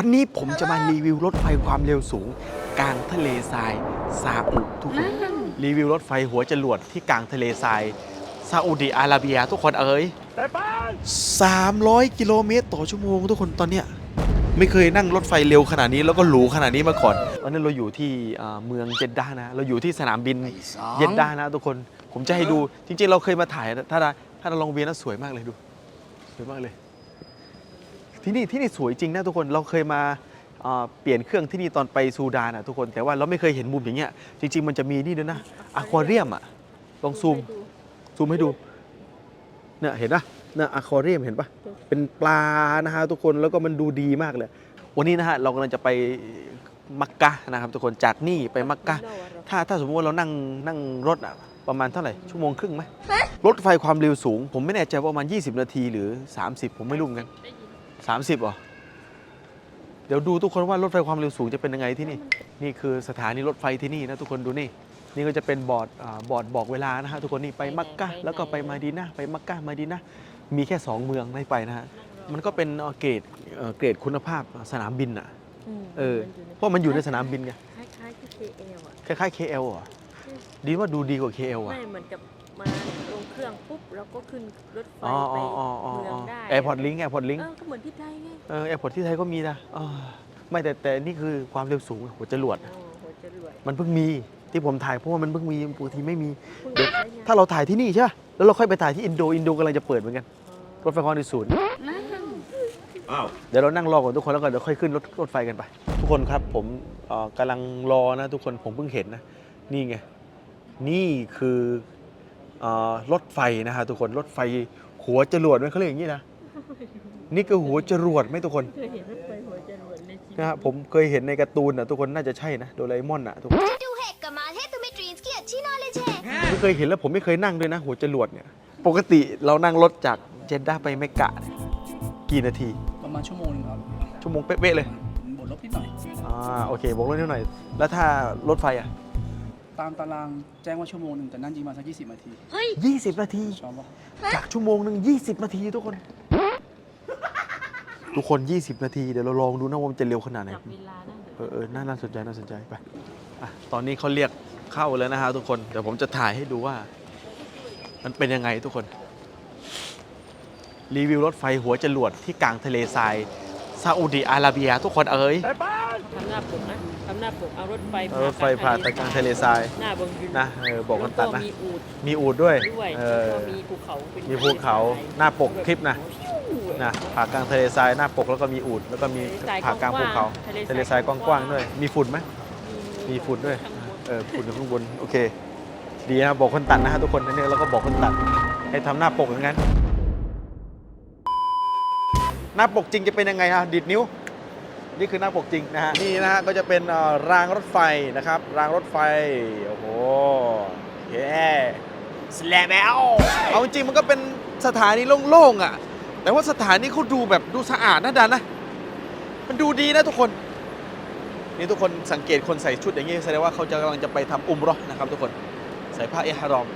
วันนี้ผมจะมารีวิวรถไฟความเร็วสูง กลางทะเลทรายซาอุทุกคนรีวิวรถไฟหัวจรวดที่กลางทะเลทรายซาอุดิอาระเบียทุกคนเอ๋ย300 กิโลเมตรต่อชั่วโมงทุกคนตอนเนี้ยไม่เคยนั่งรถไฟเร็วขนาดนี้แล้วก็หรูขนาดนี้มาก่อนตอนนี้เราอยู่ที่อ่าเมืองเจดดานะ เราอยู่ที่สนามบินเจดดานะทุกคนผมจะให้ดูจริงๆ เราเคยมาถ่ายนะถ้าถ้าเราลองเวียนนะสวยมากเลยดูสวยมากเลย ที่นี่ที่นี่สวยจริงนะทุกคนเราเคยมาเอ่อเปลี่ยนเครื่องที่นี่ตอนไปซูดานอะทุกคนแต่ว่าเราไม่เคยเห็นมุมอย่างเงี้ยจริง ๆ มันจะมีนี่ด้วยนะอะควาเรียมอะลองซูมซูมให้ดูเนี่ยเห็นปะเนี่ยอะควาเรียมเห็นปะเป็นปลานะฮะทุกคนแล้วก็มันดูดีมากเลย วันนี้นะฮะเรากำลังจะไปมักกะนะครับทุกคนจากนี่ไปมักกะถ้าถ้าสมมติว่าเรานั่งนั่งรถอะประมาณเท่าไหร่ชั่วโมงครึ่งไหมรถไฟความเร็วสูง ผมไม่แน่ใจว่าประมาณ 20 นาทีหรือ 30 ผมไม่รู้เหมือนกัน 30เหรอ เดี๋ยวดูทุกคนว่ารถไฟความเร็วสูงจะเป็นยังไงที่นี่ นี่คือสถานีรถไฟที่นี่นะทุกคนดูนี่ นี่ก็จะเป็นบอร์ดอาบอร์ดบอกเวลานะฮะทุกคนนี่ไปมักกะแล้วก็ไปมาดีนะไปมักกะมาดีนะมีแค่ 2 เมืองไม่ไปนะฮะ มันก็เป็นเอ่อเกรดเอ่อเกรดคุณภาพสนามบินอะเออ เพราะมันอยู่ในสนามบินไง คล้ายๆที่ KL อะคล้ายๆ KL อะดีว่าดูดีกว่า KL อะ ไม่เหมือนกับ มาลงเครื่องปุ๊บแล้วก็ขึ้นรถไฟอ๋อไปอ๋ออ๋อเมืองได้แอร์พอร์ตลิงก์แอร์พอร์ตลิงเออก็เหมือนที่ไทยไงเออแอร์พอร์ตที่ไทยก็มีนะอ่าไม่แต่แต่นี่คือความเร็วสูงหัวจรวดโอ้โหจะรวยมันเพิ่งมีที่ผมถ่ายเพราะว่ามันเพิ่งมีปกติไม่มีเพิ่งเดี๋ยวใช้งานถ้าเราถ่ายที่นี่ใช่ปะแล้วเราค่อยไปถ่ายที่อินโดอินโดกำลังจะเปิดเหมือนกันรถไฟความเร็วสูงเดี๋ยวเรานั่งรอก่อนทุกคนแล้วก็เดี๋ยวค่อยขึ้นรถรถไฟกันไป ทุกคนครับผมเอ่อกำลังรอนะทุกคนผมเพิ่งเห็นนะ นี่ไง นี่คือเอ่อ รถไฟนะครับทุกคนรถไฟหัวจรวดไหมเขาเรียกอย่างนี้นะนี่คือหัวจรวดไหมทุกคนเคยเห็นรถไฟหัวจรวดนชีวิตผมเคยเห็นในการ์ตูนนะทุกคนน่าจะใช่นะโดราเอมอนนะทุกคนไม่เคยเห็นแล้วผมไม่เคยนั่งด้วยนะ หัวจรวดเนี่ยปกติเรานั่งรถจากเจนด้าไปเมกะกี่นาที ประมาณชั่วโมงนึงครับชั่วโมงเป๊ะเลยบวกลบนิดหน่อยอ่าโอเคบวกลบนิดหน่อย แล้วถ้ารถไฟอะ ตามตารางแจ้งว่าชั่วโมงหนึ่งแต่นั่งจริงมาสักยี่สิบนาที20 นาที ชอบปะจากชั่วโมงหนึ่ง20 นาทีทุกคน ทุกคน 20 นาที เดี๋ยวเราลองดูนะว่ามันจะเร็วขนาดไหน จับเวลานั่นเออเออน่าน่าสนใจ น่าสนใจ ไปอะตอนนี้เขาเรียกเข้าแล้วนะฮะทุกคน เดี๋ยวผมจะถ่ายให้ดูว่า มันเป็นยังไงทุกคน รีวิวรถไฟหัวจรวดที่กลางทะเลทรายซาอุดิอาระเบีย ทุกคนเอ๋ยทำหน้าปกนะ ทำหน้าปกเอารถไฟเอารถไฟผ่านตะกลางทะเลทรายหน้าเบงยืนนะเออบอกกันตัดนะแล้วมีอูดมีอูดด้วยด้วยเอแล้วอก็มีภูเขาเป็นมีภูเขาหน้าปกคลิปนะนะผ่ากลางทะเลทรายหน้าปกแล้วก็มีอูดแล้วก็มีผ่ากลางภูเขาทะเลทรายกว้างๆด้วย มีฝุ่นไหมมีฝุ่นด้วยข้างบนเออฝุ่นอยู่ข้างบนโอเค ดีนะบอกคนตัดนะฮะทุกคนอันนี้เราก็บอกคนตัดให้ทำหน้าปกอย่างนั้นหน้าปกจริงจะเป็นยังไงฮะดิดนิ้ว นี่คือหน้าปกจริงนะฮะนี่นะฮะก็จะเป็นเอ่อรางรถไฟนะครับ รางรถไฟ โอ้โหเย้สแลบลเอาจริงๆมันก็เป็นสถานีโล่งๆอะ แต่ว่าสถานีเขาดูแบบดูสะอาดนะดันนะ มันดูดีนะทุกคน นี่ทุกคนสังเกตคนใส่ชุดอย่างนี้แสดงว่าเขาจะกำลังจะไปทำอุมเราะห์นะครับ ทุกคนใส่ผ้าเอฮารอม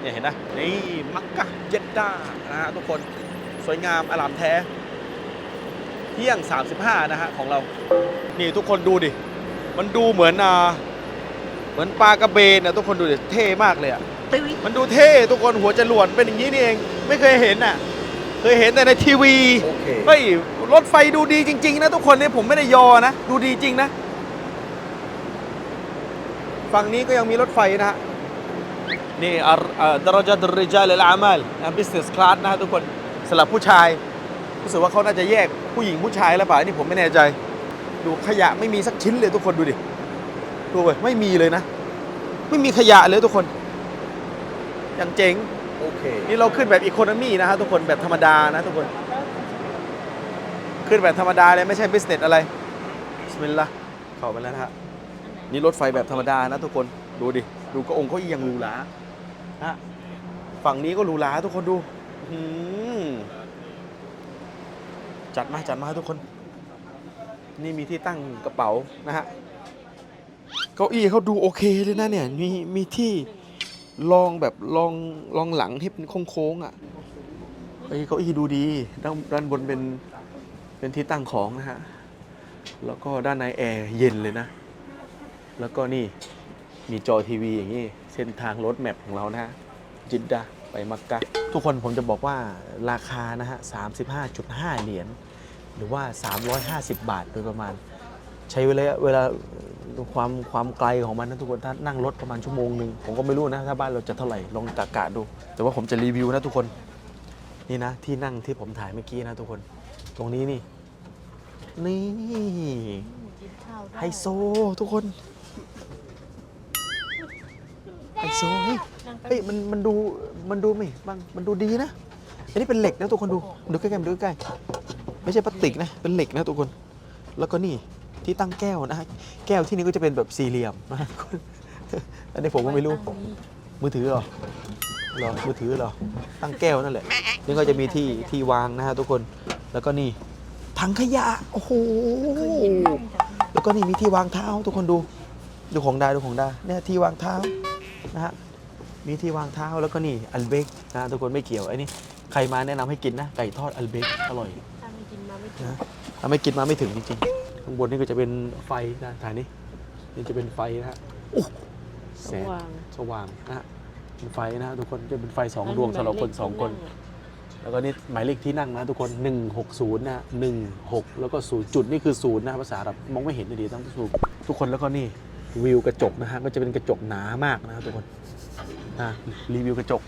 เนี่ยเห็นนะนี่มักกะเย็ดด้านะฮะทุกคนสวยงามอลามแท้เที่ยง 35 นะฮะของเรา นี่ทุกคนดูดิ มันดูเหมือนอ่าเหมือนปลากระเบนนะทุกคนดูดิเท่มากเลยอะ มันดูเท่ทุกคนหัวจรวดเป็นอย่างนี้นี่เอง ไม่เคยเห็นอะ เคยเห็นแต่ในทีวีโอเคเฮ้ยรถไฟดูดีจริง ๆ นะทุกคนเนี่ยผมไม่ได้ยอนะ ดูดีจริงนะ ฝั่งนี้ก็ยังมีรถไฟนะฮะนี่อะอะดารจาดริจาลลอามัลนะ business class นะฮะทุกคนสำหรับผู้ชาย รู้สึกว่าเขาน่าจะแยกผู้หญิงผู้ชายแล้วเปล่าอันนี่ผมไม่แน่ใจ ดูขยะไม่มีสักชิ้นเลยทุกคนดูดิดูไปไม่มีเลยนะ ไม่มีขยะเลยทุกคน อย่างเจ๋งโอเคนี่เราขึ้นแบบอีโคโนมี่นะฮะทุกคนแบบธรรมดานะทุกคน ขึ้นแบบธรรมดาเลยไม่ใช่บิสเนสอะไรบิสมิลลาห์เข้าไปแล้วนะฮะนี่รถไฟแบบธรรมดานะทุกคนดูดิดูก็องค์เขาอียังหรูหราฮะฝั่งนี้ก็หรูหราทุกคนดูอื้อหือ จัดมาจัดมาทุกคน นี่มีที่ตั้งกระเป๋านะฮะเก้าอี้เขาดูโอเคเลยนะเนี่ย มีมีที่ลองแบบลองลองหลังที่เป็นโค้งๆอะเอ้ยเก้าอี้ดูดีด้านด้านบนเป็นเป็นที่ตั้งของนะฮะแล้วก็ด้านในแอร์เย็นเลยนะ แล้วก็นี่มีจอทีวีอย่างนี้ เส้นทางรถแมพของเรานะฮะจิดดา ไปมักกะ ทุกคนผมจะบอกว่าราคานะฮะ 35.5 เหรียญหรือว่า 350 บาทโดยประมาณ ใช้เวลาเวลาความความไกลของมันนะทุกคนถ้านั่งรถประมาณชั่วโมงหนึ่งผมก็ไม่รู้นะถ้าบ้านเราจะเท่าไหร่ลองกะกะดู แต่ว่าผมจะรีวิวนะทุกคนนี่นะที่นั่งที่ผมถ่ายเมื่อกี้นะทุกคน ตรงนี้นี่นี่กินข้าวได้ไฮโซทุกคน ไฮโซเฮ้ยนั่งไปเฮ้ยมันมันดูมันดูไม่บางมันดูดีนะ อันนี้เป็นเหล็กนะทุกคนดูดูใกล้ๆดูใกล้ๆไม่ใช่พลาสติกนะเป็นเหล็กนะทุกคน แล้วก็นี่ที่ตั้งแก้วนะฮะแก้วที่นี่ก็จะเป็นแบบสี่เหลี่ยมนะอันนี้ผมก็ไม่รู้ตั้งนี้มือถือเหรอเหรอมือถือเหรอตั้งแก้วนั่นแหละนี่ก็จะมีที่ที่วางนะฮะทุกคนแล้วก็นี่ถังขยะโอ้โหเคยเห็นนั่งจากนี้แล้วก็นี่มีที่วางเท้าทุกคนดู ดูของดาดูของดาเนี่ยที่วางเท้า นะฮะมีที่วางเท้าแล้วก็นี่อัลเบกนะทุกคนไม่เกี่ยวไอ้นี่ใครมาแนะนำให้กินนะไก่ทอดอัลเบกอร่อยถ้าไม่กินมาไม่กินนะถ้าไม่กินมาไม่ถึงจริงๆข้างบนนี่ก็จะเป็นไฟนะถ่ายนี่นี่จะเป็นไฟนะฮะโอ้แสงวางสว่างนะฮะเป็นไฟนะฮะทุกคนจะเป็นไฟสองดวงสำหรับคนสองคน แล้วก็นี่หมายเลขที่นั่งนะทุกคน 160นะ16 แล้วก็ 0 จุดนี่คือ 0 นะภาษาแบบมองไม่เห็นดีต้องสูทุกคนแล้วก็นี่ วิวกระจกนะฮะก็จะเป็นกระจกหนามากนะฮะทุกคนนะรีวิวกระจก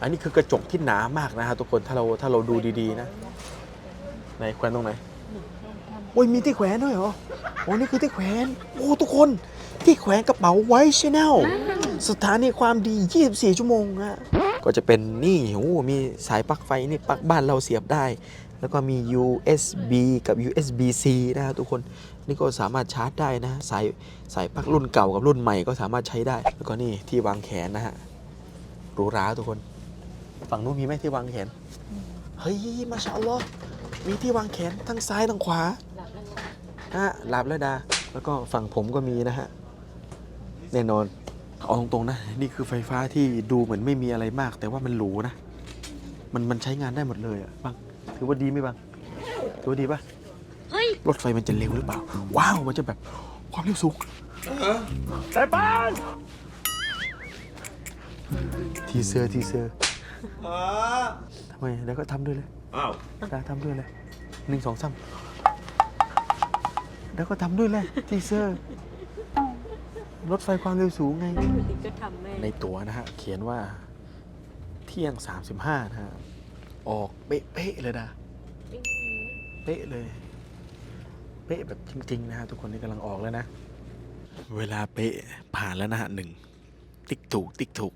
อันนี้คือกระจกที่หนามากนะฮะทุกคนถ้าเราถ้าเราดูดีๆนะไหนแขวนตรงไหนโอ้ยมีที่แขวนด้วยเหรอโอ้นี่คือที่แขวนโอ้ทุกคนที่แขวนกระเป๋าไว้ชแนลสถานีความดี 24 ชั่วโมงนะก็จะเป็นนี่โอ้โหมีสายปลั๊กไฟนี่ปลั๊กบ้านเราเสียบได้ แล้วก็มี USB กับ USB-C นะครับทุกคนนี่ก็สามารถชาร์จได้นะสายสายปลั๊กรุ่นเก่ากับรุ่นใหม่ก็สามารถใช้ได้ แล้วก็นี่ที่วางแขนนะฮะหรูหราทุกคน ฝั่งนู้นมีไหมที่วางแขน เฮ้ยมาชาอัลลอฮ์มีที่วางแขนทั้งซ้ายทั้งขวาลับแล้วนะฮะหลับแล้วดา แล้วก็ฝั่งผมก็มีนะฮะแน่นอนเอาตรงๆนะนี่คือไฟฟ้าที่ดูเหมือนไม่มีอะไรมาก แต่ว่ามันหรูนะ มันมันใช้งานได้หมดเลยอะบัง ถือว่าดีไหมบังถือว่าดีปะเฮ้ย รถไฟมันจะเร็วหรือเปล่า ว้าว มันจะแบบความเร็วสูงแต่บ้านทีเซอร์ทีเซอร์ทำไมเดี๋ยวก็ทำด้วยเลย อ้าวได้ทำด้วยเลยหนึ่งสองสามแล้วก็ทำด้วยเลยทีเซอร์ รถไฟความเร็วสูงไงวันนี้ก็ทำแม่ ในตั๋วนะฮะ เขียนว่าเที่ยง 35 นะฮะ ออกเป๊ะๆเลยนะ เป๊ะเลย เป๊ะแบบจริง ๆ นะฮะทุกคนนี่กำลังออกแล้วนะ เวลาเป๊ะผ่านแล้วนะฮะหนึ่ง ติ๊กถูก ติ๊กถูก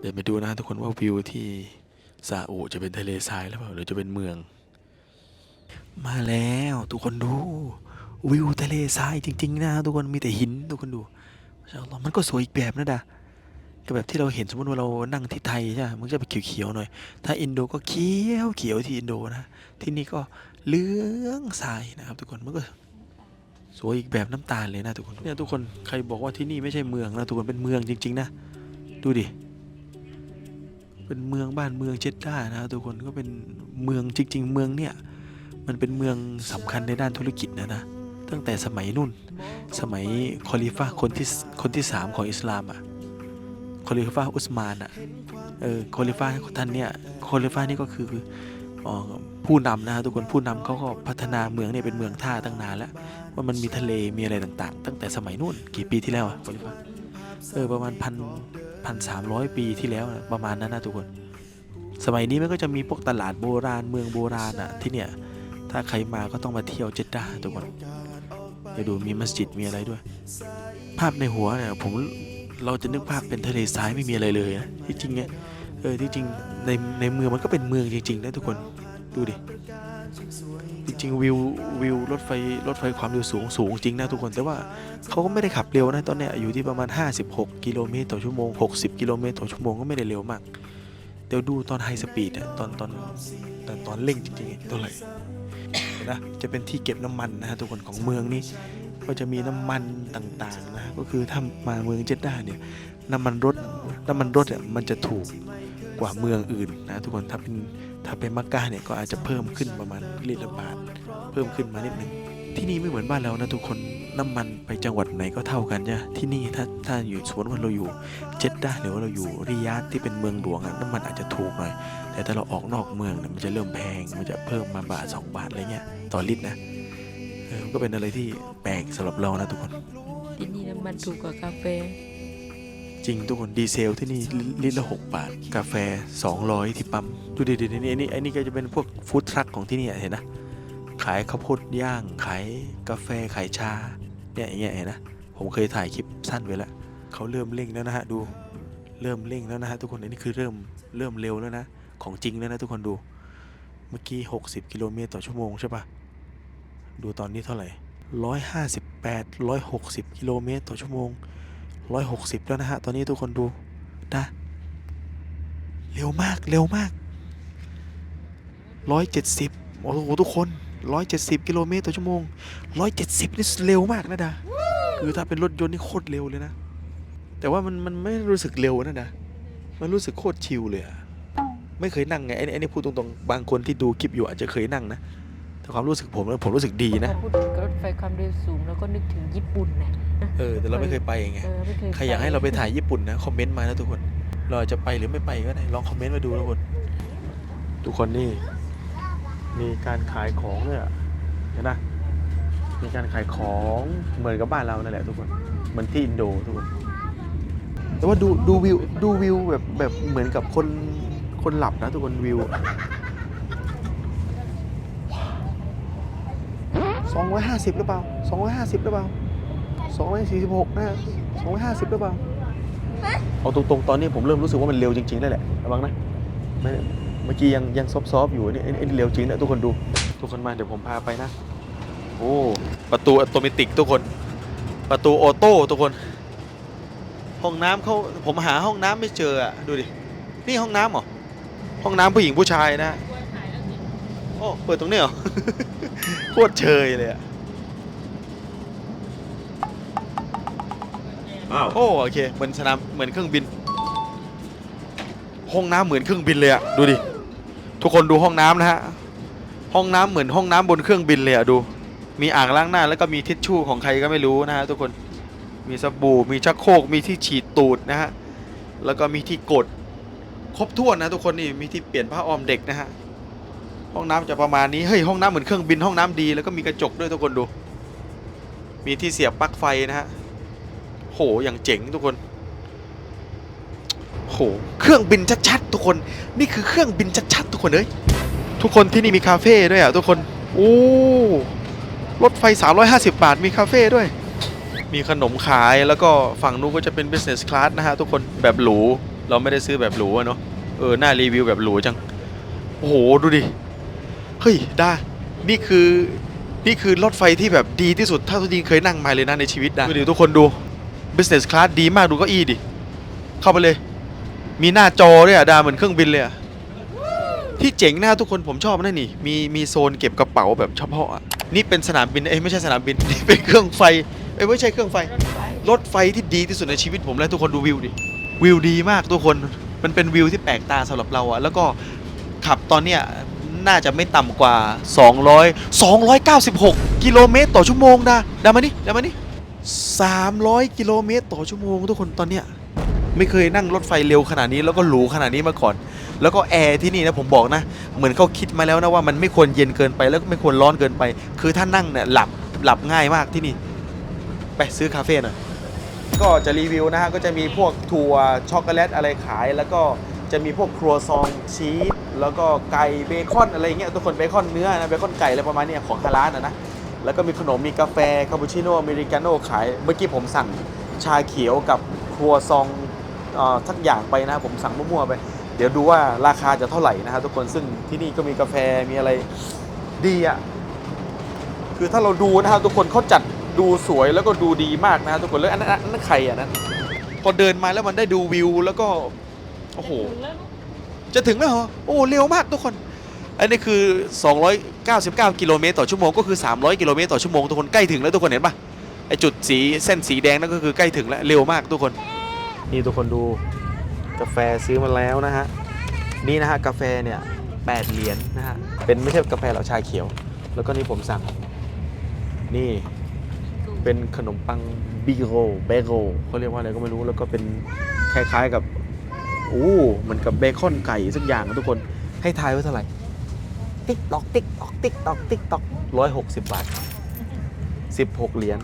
เดี๋ยวไปดูนะฮะทุกคนว่าวิวที่ซาอุจะเป็นทะเลทรายหรือเปล่าหรือจะเป็นเมือง มาแล้วทุกคนดู วิวทะเลทรายจริง ๆ นะฮะทุกคนมีแต่หินทุกคนดูมาชาอัลลอฮ์มันก็สวยอีกแบบนะดา ก็แบบที่เราเห็นสมมติว่าเรานั่งที่ไทยใช่ไหมมันจะเป็นเขียวๆหน่อย ถ้าอินโดก็เขียวเขียวที่อินโดนะ ที่นี่ก็เหลืองทรายนะครับทุกคน มันก็สวยอีกแบบน้ำตาลเลยนะทุกคน เนี่ยทุกคนใครบอกว่าที่นี่ไม่ใช่เมืองนะทุกคนเป็นเมืองจริง ๆ นะ ดูดิ เป็นเมืองบ้านเมืองเจดด้านะทุกคนก็เป็นเมืองจริง ๆ เมืองเนี่ยมันเป็นเมืองสำคัญในด้านธุรกิจนะนะตั้งแต่สมัยนู่น สมัยคอลิฟ่าคนที่คนที่สามของอิสลามอะ คอลิฟาอุสมานอะเออคอลิฟาท่านเนี่ยคอลิฟานี่ก็คืออผู้นำนะฮะทุกคนผู้นำเขาก็พัฒนาเมืองเนี่ยเป็นเมืองท่าตั้งนานแล้วว่ามันมีทะเลมีอะไรต่างๆ ตั้งแต่สมัยนู่นกี่ปีที่แล้วอะคอลิฟาเออประมาณพันพันสามร้อยปีที่แล้วนะประมาณนั้นนะทุกคน สมัยนี้มันก็จะมีพวกตลาดโบราณเมืองโบราณอะที่เนี่ยถ้าใครมาก็ต้องมาเที่ยวเจด้าทุกคนเดี๋ยวดูมีมัสยิดมีอะไรด้วย ภาพในหัวเนี่ยผม เราจะนึกภาพเป็นทะเลทรายไม่มีอะไรเลยนะที่จริงเนี่ยเออที่จริงในในเมืองมันก็เป็นเมืองจริงๆนะทุกคนดูดิจริงๆวิววิวรถไฟรถไฟความเร็วสูงสูงจริงนะทุกคนแต่ว่าเขาก็ไม่ได้ขับเร็วนะตอนเนี้ยอยู่ที่ประมาณ 56 กิโลเมตรต่อชั่วโมง 60 กิโลเมตรต่อชั่วโมงก็ไม่ได้เร็วมาก เดี๋ยวดูตอนไฮสปีดเนี่ยตอนตอนตอนตอนเร่งจริงๆเท่าไหร่นะจะเป็นที่เก็บน้ำมันนะฮะทุกคนของเมืองนี้ ก็จะมีน้ำมันต่างๆนะก็คือถ้ามาเมืองเจดด้าเนี่ยน้ำมันรถน้ำมันรถเนี่ยมันจะถูกกว่าเมืองอื่นนะทุกคนถ้าเป็นถ้าเป็นมักกะเนี่ยก็อาจจะเพิ่มขึ้นประมาณลิตรละบาทเพิ่มขึ้นมานิดนึงที่นี่ไม่เหมือนบ้านเรานะทุกคนน้ำมันไปจังหวัดไหนก็เท่ากันจ้ะที่นี่ถ้าถ้าอยู่สมมติว่าเราอยู่เจ็ดด้าหรือว่าเราอยู่ริยาดที่เป็นเมืองหลวงอะน้ำมันอาจจะถูกหน่อยแต่ถ้าเราออกนอกเมืองเนี่ยมันจะเริ่มแพงมันจะเพิ่มมาบาทสองบาทอะไรเงี้ยต่อลิตรนะ เออมันก็เป็นอะไรที่แปลกสำหรับเรานะทุกคน ที่นี่น้ำมันถูกกว่ากาแฟ จริงทุกคนดีเซลที่นี่ลิลิตรละ6บาท กาแฟ 200 ที่ปั๊มดูดิดินี่อันนี้อันนี้ก็จะเป็นพวกฟู้ดทรัคของที่นี่อะเห็นนะ ขายข้าวโพดย่าง ขายกาแฟ ขายชา เนี่ยอย่างเงี้ยเห็นนะ ผมเคยถ่ายคลิปสั้นไว้แล้วเขาเริ่มเร่งแล้วนะฮะดู เริ่มเร่งแล้วนะฮะทุกคนอันนี้คือเริ่มเริ่มเร็วแล้วนะ ของจริงแล้วนะทุกคนดู เมื่อกี้ 60 กิโลเมตรต่อชั่วโมงใช่ปะ ดูตอนนี้เท่าไหร่158 160 กิโลเมตรต่อชั่วโมงร้อยหกสิบแล้วนะฮะ ตอนนี้ทุกคนดูนะ เร็วมาก เร็วมากร้อยเจ็ดสิบโอ้โห ทุกคนร้อยเจ็ดสิบกิโลเมตรต่อชั่วโมงร้อยเจ็ดสิบนี่เร็วมากนะดาคือถ้าเป็นรถยนต์นี่โคตรเร็วเลยนะ แต่ว่ามันมันไม่รู้สึกเร็วนะดามันรู้สึกโคตรชิลเลยอะไม่เคยนั่งไงไอ้นี่ไอ้นี่พูดตรงๆ บางคนที่ดูคลิปอยู่อาจจะเคยนั่งนะ แต่ความรู้สึกผมผมรู้สึกดีนะพอพูดถึงรถไฟความเร็วสูงแล้วก็นึกถึงญี่ปุ่นนะเออแต่เราไม่เคยไปไงเออไม่เคยใครอยากให้เราไปถ่ายญี่ปุ่นนะคอมเมนต์มานะทุกคน เราอาจจะไปหรือไม่ไปก็ได้ลองคอมเมนต์มาดูทุกคนทุกคนนี่มีการขายของเนี่ยเห็นนะมีการขายของเหมือนกับบ้านเรานั่นแหละทุกคนเหมือนที่อินโดทุกคนแต่ว่าดูดูวิวดูวิวแบบแบบเหมือนกับคนคนหลับนะทุกคนวิว สองร้อยห้าสิบหรือเปล่าสองร้อยห้าสิบหรือเปล่าสองร้อยสี่สิบหกนะสองร้อยห้าสิบหรือเปล่า เอาตรงๆ ตอนนี้ผมเริ่มรู้สึกว่ามันเร็วจริงๆ แล้วแหละ ระวังนะ เมื่อกี้ยังยังซอฟๆอยู่นี่ไอ้เร็วจริงนะทุกคนดู ทุกคนมาเดี๋ยวผมพาไปนะ โอ้ ประตูอัตโนมัติทุกคน ประตูออโต้ทุกคน ห้องน้ำเขาผมหาห้องน้ำไม่เจออะดูดิ นี่ห้องน้ำเหรอ ห้องน้ำผู้หญิงผู้ชายนะ โอ้เปิดตรงนี้เหรอ โคตรเชยเลยอะโอ้โอเคเหมือนสนามเหมือนเครื่องบิน ห้องน้ำเหมือนเครื่องบินเลยอะดูดิ ทุกคนดูห้องน้ำนะฮะ ห้องน้ำเหมือนห้องน้ำบนเครื่องบินเลยอะดู มีอ่างล้างหน้าแล้วก็มีทิชชู่ของใครก็ไม่รู้นะฮะทุกคน มีสบู่ มีชักโครก มีที่ฉีดตูดนะฮะ แล้วก็มีที่กด ครบถ้วนนะทุกคนนี่ มีที่เปลี่ยนผ้าอ้อมเด็กนะฮะ ห้องน้ำจะประมาณนี้ เฮ้ย ห้องน้ำเหมือนเครื่องบินห้องน้ำดีแล้วก็มีกระจกด้วยทุกคนดู มีที่เสียบปลั๊กไฟนะฮะ โห อย่างเจ๋งทุกคน โห เครื่องบินชัดๆทุกคน นี่คือเครื่องบินชัดๆทุกคนเอ้ย ทุกคนที่นี่มีคาเฟ่ด้วยอะทุกคน โอ้ รถไฟ 350 บาทมีคาเฟ่ด้วย มีขนมขายแล้วก็ฝั่งนู้นก็จะเป็น business class นะฮะทุกคน แบบหรู เราไม่ได้ซื้อแบบหรูอะเนาะ เออ หน่ารีวิวแบบหรูจัง โอ้โห ดูดิ เฮ้ยด้านี่คือนี่คือรถไฟที่แบบดีที่สุดเท่าที่เคยนั่งมาเลยนะในชีวิตนะดูดิทุกคนดู business class ดีมากดูเก็อีดิ เข้าไปเลย มีหน้าจอด้วยอะดาเหมือนเครื่องบินเลยอะที่เจ๋งหน้าทุกคนผมชอบนะนี่ มีมีโซนเก็บกระเป๋าแบบเฉพาะอะนี่เป็นสนามบินเอ้ยไม่ใช่สนามบินนี่เป็นเครื่องไฟเอ้ยไม่ใช่เครื่องไฟ รถไฟที่ดีที่สุดในชีวิตผมแล้วทุกคนดูวิวดิ วิวดีมากทุกคน มันเป็นวิวที่แปลกตาสำหรับเราอะแล้วก็ขับตอนเนี้ย น่าจะไม่ต่ำกว่า 200 296 กิโลเมตรต่อชั่วโมงดาดามานี่ดามานี่300 กิโลเมตรต่อชั่วโมงทุกคนตอนเนี้ยไม่เคยนั่งรถไฟเร็วขนาดนี้แล้วก็หรูขนาดนี้มาก่อน แล้วก็แอร์ที่นี่นะผมบอกนะ เหมือนเขาคิดมาแล้วนะว่ามันไม่ควรเย็นเกินไปแล้วก็ไม่ควรร้อนเกินไป คือถ้านั่งเนี่ยหลับหลับง่ายมากที่นี่ ไปซื้อคาเฟ่หน่อยก็จะรีวิวนะฮะก็จะมีพวกถั่วช็อกโกแลตอะไรขาย แล้วก็จะมีพวกครัวซองชีส แล้วก็ไก่เบคอนอะไรเงี้ยทุกคนเบคอนเนื้อนะเบคอนไก่อะไรประมาณนี้ของทางร้านนะนะแล้วก็มีขนมมีกาแฟคาปูชิโน่อเมริกาโน่ขายเมื่อกี้ผมสั่งชาเขียวกับครัวซองเอ่อทักอย่างไปนะผมสั่งมั่วๆไป เดี๋ยวดูว่าราคาจะเท่าไหร่นะครับทุกคนซึ่งที่นี่ก็มีกาแฟมีอะไรดีอะคือถ้าเราดูนะครับทุกคนเขาจัดดูสวยแล้วก็ดูดีมากนะครับทุกคนแล้วอันนั้นอันนั้นใครอะนั้นพอเดินมาแล้วมันได้ดูวิวแล้วก็โอ้โห จะถึงแล้วเหรอโอ้เร็วมากทุกคน อันนี้คือ 299 กิโลเมตรต่อชั่วโมงก็คือ 300 กิโลเมตรต่อชั่วโมงทุกคนใกล้ถึงแล้วทุกคนเห็นปะไอจุดสีเส้นสีแดงนั่นก็คือใกล้ถึงแล้วเร็วมากทุกคน นี่ทุกคนดูกาแฟซื้อมาแล้วนะฮะนี่นะฮะกาแฟเนี่ย8เหรียญนะฮะเป็นไม่ใช่กาแฟหรอกชาเขียว แล้วก็นี่ผมสั่ง นี่เป็นขนมปังบิโกเบโกเขาเรียกว่าอะไรก็ไม่รู้แล้วก็เป็นคล้ายๆกับ โอ้เหมือนกับเบคอนไก่สักอย่างทุกคนให้ทายว่าเท่าไหร่ ติ๊กตอกติ๊กตอกติ๊กตอกติ๊กตอกร้อยหกสิบบาทสิบหกเหรียญ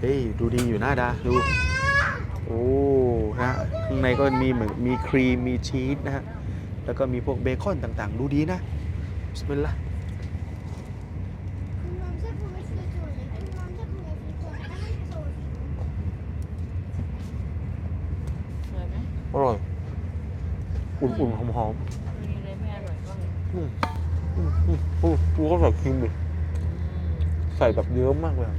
เฮ้ยดูดีอยู่นะดาดูโอ้ฮะข้างในก็มีเหมือนมีครีมมีชีสนะฮะแล้วก็มีพวกเบคอนต่างๆ ดูดีนะบิสมิลลาห์ เหมือนไหม อร่อย อุ่นๆหอมมีอะไรไม่อร่อยบ้างๆอืมอืมอืมอืมกูก็ใส่ครีมดิใส่แบบเยอะมากเลยอะ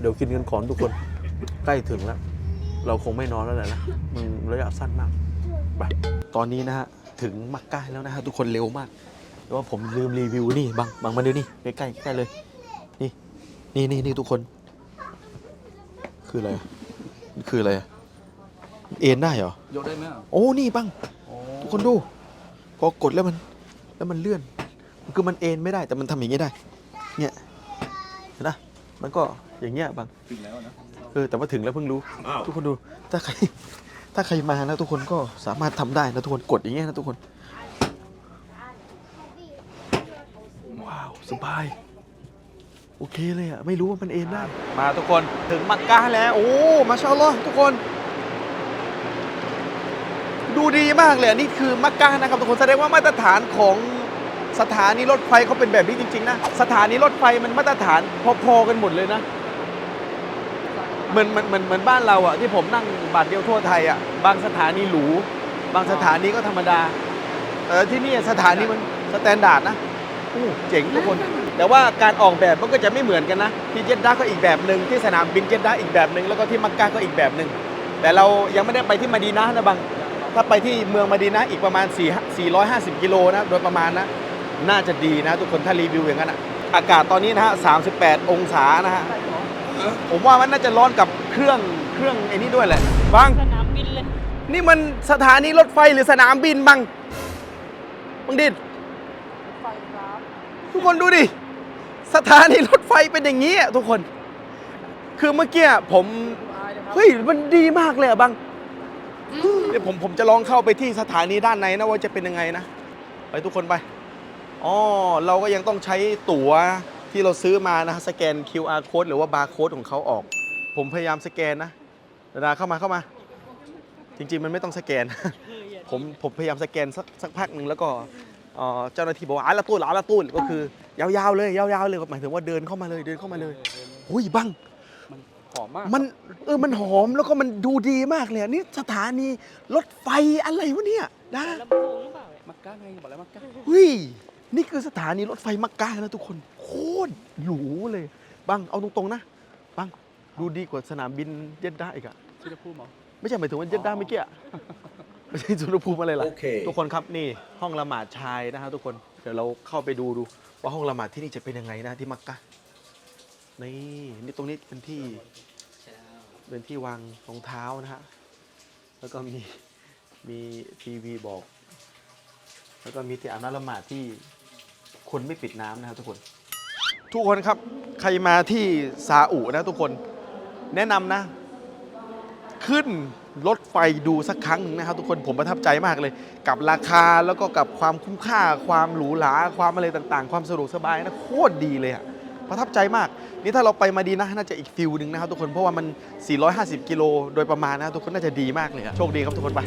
เดี๋ยวกินกันก่อนทุกคน ใกล้ถึงแล้ว เราคงไม่นอนแล้วแหละนะมันระยะสั้นมากไปตอนนี้นะฮะ ถึงมักกะแล้วนะฮะ ทุกคนเร็วมากแต่ว่าผมลืมรีวิวนี่บังบังมาดูนี่ใกล้ใกล้ใกล้เลย นี่ นี่นี่นี่ทุกคน คืออะไรอะคืออะไรอะ เอ็นได้เหรอ ยกได้ไหมอะโอ้ นี่บังทุกคนดู พอกดแล้วมัน แล้วมันเลื่อน คือมันเอ็นไม่ได้ แต่มันทำอย่างนี้ได้ เนี่ยเห็นนะมันก็อย่างเงี้ยบังถึงแล้วนะ เออแต่ว่าถึงแล้วเพิ่งรู้ทุกคนดูถ้าใคร ถ้าใครมานะทุกคนก็สามารถทำได้นะทุกคนกดอย่างเงี้ยนะทุกคน ว้าวสบาย โอเคเลยอะ ไม่รู้ว่ามันเอ็นได้มาทุกคนถึงมักกะแล้ว โอ้มาชาอัลลอฮ์ทุกคน ดูดีมากเลยอันนี่คือมักกะนะครับทุกคนแสดงว่ามาตรฐานของสถานีรถไฟเขาเป็นแบบนี้จริง ๆ นะ สถานีรถไฟมันมาตรฐานพอๆกันหมดเลยนะเหมือนเหมือนเหมือนเหมือนบ้านเราอะที่ผมนั่งบัตรเดียวทั่วไทยอะบางสถานีหรู บางสถานีก็ธรรมดาเออที่นี่สถานีมันสแตนดาร์ดนะอู้เจ๋งทุกคน แต่ว่าการออกแบบมันก็จะไม่เหมือนกันนะ ที่เจดด้าก็อีกแบบหนึ่งที่สนามบินเจดด้าอีกแบบหนึ่งแล้วก็ที่มักกะก็อีกแบบหนึ่งแต่เรายังไม่ได้ไปที่มาดีนะห์นะบาง ถ้าไปที่เมืองมาดีนะห์อีกประมาณ 4 450 กิโลนะโดยประมาณนะ น่าจะดีนะ ทุกคนถ้ารีวิวอย่างนั้นอะอากาศตอนนี้นะฮะ 38 องศานะฮะ ผมว่ามันน่าจะร้อนกับเครื่องเครื่องไอ้นี่ด้วยแหละบังสนามบินเลย นี่มันสถานีรถไฟหรือสนามบินบังบังดิดทุกคนดูดิ สถานีรถไฟเป็นอย่างนี้อะทุกคน คือเมื่อกี้ผม เฮ้ย มันดีมากเลยอะบัง เดี๋ยวผมผมจะลองเข้าไปที่สถานีด้านในนะว่าจะเป็นยังไงนะ ไปทุกคนไปอ๋อเราก็ยังต้องใช้ตั๋วที่เราซื้อมานะสแกน QR code หรือว่า barcode ของเขาออก ผมพยายามสแกนนะดาดาเข้ามาเข้ามา จริง ๆ มันไม่ต้องสแกน ผมผมพยายามสแกนสักสักพักหนึ่งแล้วก็เอ่อเจ้าหน้าที่บอกว่าอาละตูนอาละตูนก็คือยาวๆเลยยาวๆเลยหมายถึงว่าเดินเข้ามาเลยเดินเข้ามาเลยหุยบัง หอมมากมันเออมันหอมแล้วก็มันดูดีมากเลยอะนี่สถานีรถไฟอะไรวะเนี่ยนะลำโพงหรือเปล่ามักกะไงบอกแล้วมักกะเฮ้ยนี่คือสถานีรถไฟมักกะนะทุกคนโคตรหรูเลยบังเอาตรงๆนะบังดูดีกว่าสนามบินเจ็ดด้าอีกอะที่จะพูดเหรอไม่ใช่หมายถึงว่าเจ็ดด้าเมื่อกี้อะไม่ใช่สุนทรภูมิอะไรล่ะ โอเค ทุกคนครับนี่ห้องละหมาดชายนะฮะทุกคนเดี๋ยวเราเข้าไปดูดูว่าห้องละหมาดที่นี่จะเป็นยังไงนะที่มักกะ นี่นี่ตรงนี้เป็นที่เป็นที่วางรองเท้านะฮะ แล้วก็มีมีทีวีบอก แล้วก็มีที่อาบน้ำละหมาดที่คนไม่ปิดน้ำนะครับทุกคน ทุกคนครับใครมาที่ซาอุนะทุกคนแนะนำนะ ขึ้นรถไฟดูสักครั้งหนึ่งนะครับ ทุกคนผมประทับใจมากเลย กับราคาแล้วก็กับความคุ้มค่า ความหรูหราความอะไรต่าง ๆ ความสะดวกสบายนะโคตรดีเลยอะ ประทับใจมาก นี่ถ้าเราไปมาดีนะน่าจะอีกฟิลหนึ่งนะครับทุกคนเพราะว่ามัน 450 กิโลโดยประมาณนะทุกคนน่าจะดีมากเลยอะโชคดีครับทุกคนไป